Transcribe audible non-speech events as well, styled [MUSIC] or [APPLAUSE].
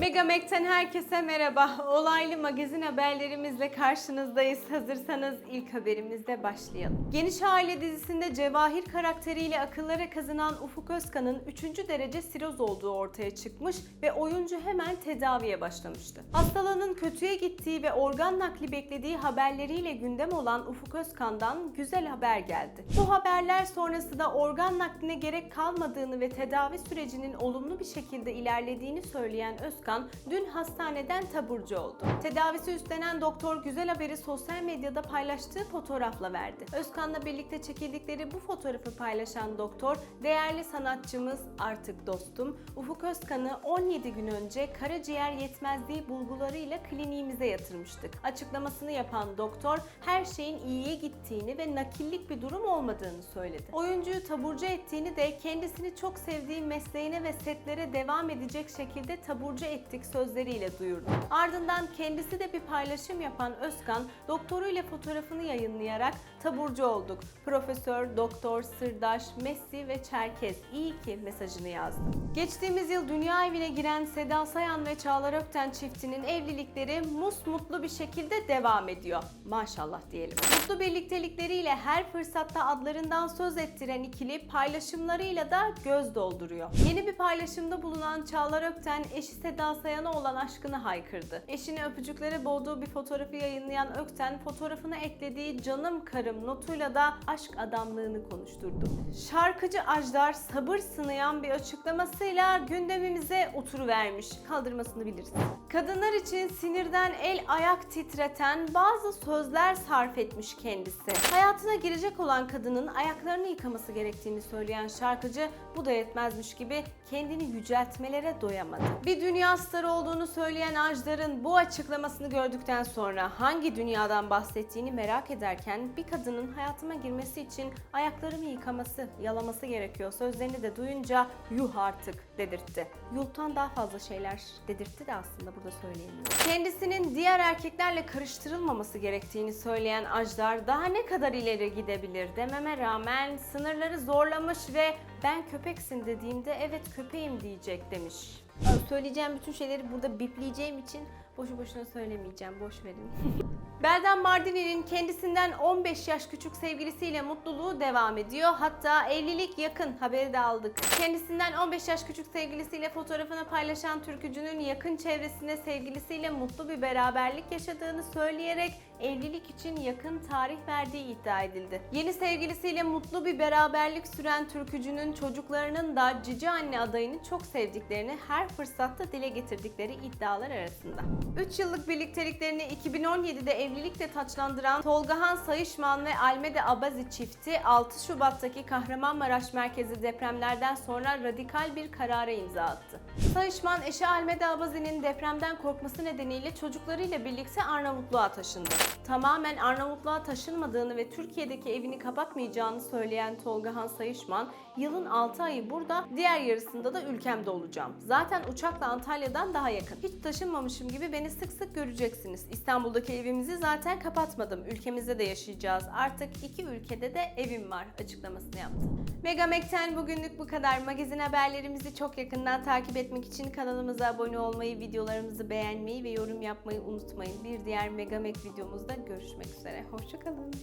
Megamek'ten herkese merhaba. Olaylı magazin haberlerimizle karşınızdayız. Hazırsanız ilk haberimizle başlayalım. Geniş Aile dizisinde Cevahir karakteriyle akıllara kazınan Ufuk Özkan'ın 3. derece siroz olduğu ortaya çıkmış ve oyuncu hemen tedaviye başlamıştı. Hastalığının kötüye gittiği ve organ nakli beklediği haberleriyle gündem olan Ufuk Özkan'dan güzel haber geldi. Bu haberler sonrasında organ nakline gerek kalmadığını ve tedavi sürecinin olumlu bir şekilde ilerlediğini söyleyen Özkan dün hastaneden taburcu oldu. Tedavisi üstlenen doktor güzel haberi sosyal medyada paylaştığı fotoğrafla verdi. Özkan'la birlikte çekildikleri bu fotoğrafı paylaşan doktor, değerli sanatçımız artık dostum Ufuk Özkan'ı 17 gün önce karaciğer yetmezliği bulgularıyla kliniğimize yatırmıştık. Açıklamasını yapan doktor her şeyin iyiye gittiğini ve nakillik bir durum olmadığını söyledi. Oyuncuyu taburcu ettiğini de kendisini çok sevdiği mesleğine ve setlere devam edecek şekilde taburcu ettik sözleriyle duyurdu. Ardından kendisi de bir paylaşım yapan Özkan, doktoruyla fotoğrafını yayınlayarak taburcu olduk. Profesör, doktor, sırdaş, Messi ve Çerkez iyi ki mesajını yazdı. Geçtiğimiz yıl dünya evine giren Seda Sayan ve Çağlar Ökten çiftinin evlilikleri musmutlu bir şekilde devam ediyor. Maşallah diyelim. Mutlu birliktelikleriyle her fırsatta adlarından söz ettiren ikili paylaşımlarıyla da göz dolduruyor. Yeni bir paylaşımda bulunan Çağlar Ökten eşi Seda Sayan'a olan aşkını haykırdı. Eşini öpücüklere boğduğu bir fotoğrafı yayınlayan Ökten fotoğrafına eklediği canım karım notuyla da aşk adamlığını konuşturdu. Şarkıcı Ajdar sabır sınayan bir açıklamasıyla gündemimize oturuvermiş. Kaldırmasını biliriz. Kadınlar için sinirden el ayak titreten bazı sözler sarf etmiş kendisi. Hayatına girecek olan kadının ayaklarını yıkaması gerektiğini söyleyen şarkıcı bu da yetmezmiş gibi kendini yüceltmelere doyamadı. Bir dünya starı olduğunu söyleyen Ajdar'ın bu açıklamasını gördükten sonra hangi dünyadan bahsettiğini merak ederken bir kadının hayatıma girmesi için ayaklarımı yıkaması, yalaması gerekiyor sözlerini de duyunca yuh artık dedirtti. Yuhtan daha fazla şeyler dedirtti de aslında burada söyleyemiyorum. Kendisinin diğer erkeklerle karıştırılmaması gerektiğini söyleyen Ajdar daha ne kadar ileri gidebilir dememe rağmen sınırları zorlamış ve ben köpeksin dediğimde evet köpeğim diyecek demiş. Söyleyeceğim bütün şeyleri burada bipleyeceğim için boşu boşuna söylemeyeceğim. Boş verin. [LAUGHS] Berdan Mardini'nin kendisinden 15 yaş küçük sevgilisiyle mutluluğu devam ediyor. Hatta evlilik yakın haberi de aldık. Kendisinden 15 yaş küçük sevgilisiyle fotoğrafını paylaşan türkücünün yakın çevresine sevgilisiyle mutlu bir beraberlik yaşadığını söyleyerek evlilik için yakın tarih verdiği iddia edildi. Yeni sevgilisiyle mutlu bir beraberlik süren türkücünün çocuklarının da cici anne adayını çok sevdiklerini her fırsatta dile getirdikleri iddialar arasında. 3 yıllık birlikteliklerini 2017'de evlilikle taçlandıran Tolgahan Sayışman ve Almede Abazi çifti 6 Şubat'taki Kahramanmaraş merkezi depremlerden sonra radikal bir karara imza attı. Sayışman eşi Almede Abazi'nin depremden korkması nedeniyle çocuklarıyla birlikte Arnavutluğa taşındı. Tamamen Arnavutluğa taşınmadığını ve Türkiye'deki evini kapatmayacağını söyleyen Tolgahan Sayışman, yılın 6 ayı burada, diğer yarısında da ülkemde olacağım. Zaten uçakla Antalya'dan daha yakın. Hiç taşınmamışım gibi beni sık sık göreceksiniz. İstanbul'daki evimizi zaten kapatmadım. Ülkemizde de yaşayacağız. Artık iki ülkede de evim var açıklamasını yaptı. Megamek'ten bugünlük bu kadar. Magazin haberlerimizi çok yakından takip etmek için kanalımıza abone olmayı, videolarımızı beğenmeyi ve yorum yapmayı unutmayın. Bir diğer Megamek videomuzda görüşmek üzere. Hoşçakalın.